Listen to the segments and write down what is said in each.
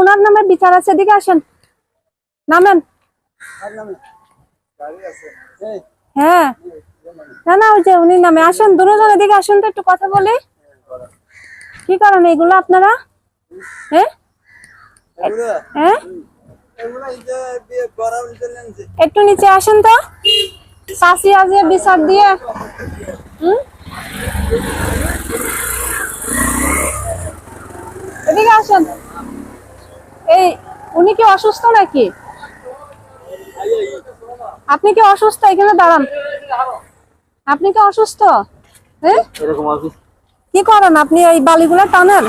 ওনার নামে বিচার আছে, এদিকে আসেন। নামেন। হ্যাঁ। না না, ওই যে উনি নামে। আসেন দুজন এদিকে আসুন তো, একটু কথা বলি। কি কারণ এগুলো আপনারা? হ্যাঁ? হ্যাঁ? একটু নিচে আসেন তো। বিচার দিয়ে। এদিকে আসেন। উনি কি অসুস্থ নাকি? আপনি কি অসুস্থ? এখানে দাঁড়ান। আপনি কি অসুস্থ? কি করেন আপনি? এই বালিগুলো টানেন?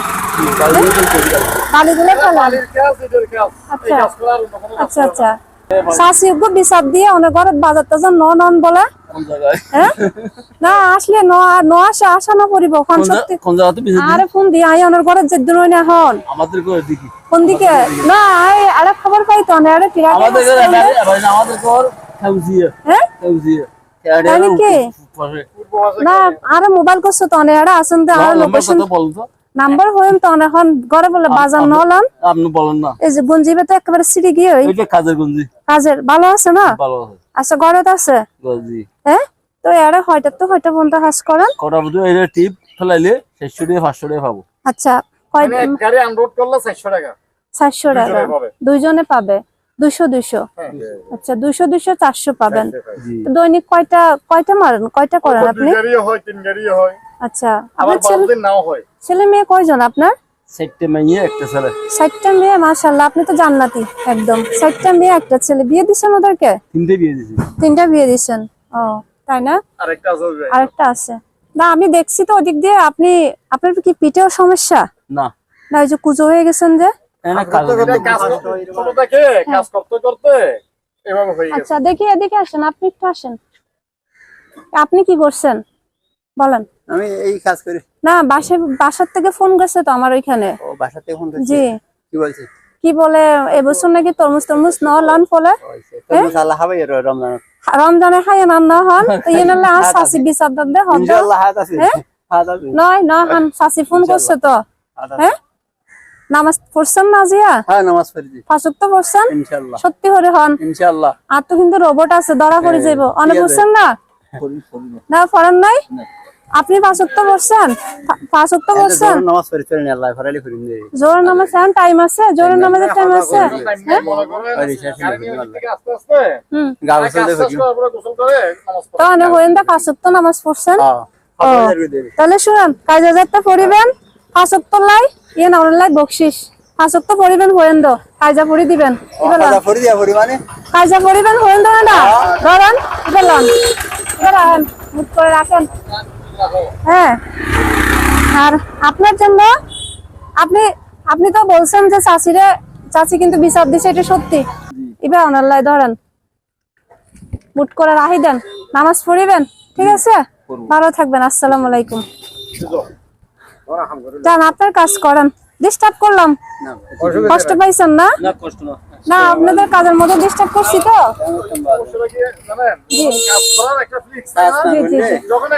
বালিগুলো টানেন। আচ্ছা। আচ্ছা আচ্ছা। শাসি বিচার দিয়ে অনেক ঘরে বাজার টাজার নন বলে। হ্যাঁ? না আসলে ন ন না করিব কোন সত্যি বিজেপি? আরে ফোন আই ঘরে যে না হন আমাদের করে দেখি। কোন দিকে? না আই আরে খবর পাই তো আরে ফিরা আমাদের ঘরে না- ভাই না, আমাদের ঘর খেউজিয়া হ্যাঁ? খেউজিয়া না আরে মোবাইল করছ তো অনেক আরে আসেন তো আর লোকেশন কথা বলুন তো। নাম্বার হইম তো এখন ঘরে বলে বাজার নলাম আপনি বলেন না। এই যে গঞ্জিবে তো একেবারে সিঁড়ি গিয়ে ওই কাজের গঞ্জি। কাজের। ভালো আছে না? ভালো আছে। আচ্ছা তো আছে? হ্যাঁ তো এরা হয়তো তো হয়তো বন্ধ কাজ করেন। কটা বুঝো টিপ ফেলাইলে চারশো টাকা পাঁচশো টাকা পাবো। আচ্ছা কয় মানে এক গাড়ি আনলোড করলে চারশো টাকা। চারশো টাকা। দুইজনে পাবে। দুইজনে পাবে? দুইশো দুইশো হ্যাঁ। আচ্ছা দুইশো দুইশো চারশো পাবেন। তো দৈনিক কয়টা কয়টা মারেন? কয়টা করেন আপনি? গাড়িও হয় তিন গাড়িও হয়। আচ্ছা আবার ছেলে বারো দিন নাও হয়। ছেলে মেয়ে কয়জন আপনার? চারটে একটা ছেলে। মেয়ে আপনি তো জান্নাতি একদম। ষাটটা মেয়ে একটা ছেলে। বিয়ে দিচ্ছেন ওদেরকে? তিনটে বিয়ে দিছি। তিনটা বিয়ে দিচ্ছেন ও তাই না? আরেকটা আছে আরেকটা আছে। না আমি দেখছি তো ওদিক দিয়ে আপনি আপনার কি পিঠেও সমস্যা? না। না ওই যে কুজো হয়ে গেছেন যে? হয়ে আচ্ছা দেখি এদিকে আসেন আপনি একটু আসেন। আপনি কি করছেন? বলেন। আমি এই কাজ করি। না বাসে বাসার থেকে ফোন গেছে তো আমার ওইখানে। ও বাসাতে ফোন করছি? জি। কি বলছি? কি বলে এবছর নাকি তরমুজ তরমুজ ন লন ফলে তরমুজ আল্লাহ হবে রমজান। রমজানে খাই না হন তো নাহলে আর সাসি বিচার দে হন ইনশাআল্লাহ হাত আছে। হ্যাঁ? হাত আছে। নয় ন হান সাসি ফোন করছে তো। হ্যাঁ? নামাজ পড়ছেন না জিয়া? হ্যাঁ নামাজ পড়ছি। ফাঁসুক তো পড়ছেন? ইনশাআল্লাহ। সত্যি হরে হন। ইনশাআল্লাহ। আর তো কিন্তু রোবট আছে ধরা পড়ে যাইব। অনেক পড়ছেন না? না। না নাই আপনি ফাঁসুক তো পড়ছেন জোর নামাজ পড়ি চলেন আল্লাহ ফরালি নি জোর নামাজ টাইম আছে নামাজের টাইম আছে হ্যাঁ মনে হয়ে তো অনেক হইন দা নামাজ পড়ছেন হ্যাঁ তাহলে শুনেন কাজ হাজারটা পড়িবেন ফাঁসুক লাই ইয়ে না লাই বকশিস ফাঁসুক তো পড়িবেন হইন দো কাজা পড়ি দিবেন মানে কাজা পড়িবেন হইন দো না ধরেন আহেন মুখ করে রাখেন। হ্যাঁ। আর আপনার জন্য আপনি আপনি তো বলছেন যে চাষিরে চাষি কিন্তু বিচার দিছে এটা সত্যি। এবার অনাল্লাই ধরেন। মুট করে রাহি দেন। নামাজ পড়িবেন ঠিক আছে? ভালো থাকবেন আসসালামু আলাইকুম। যান আপনার কাজ করেন। ডিস্টার্ব করলাম। না কষ্ট পাইছেন না? না কষ্ট না। না আপনাদের কাজের মধ্যে ডিস্টার্ব করছি তো। করলে জি। যখন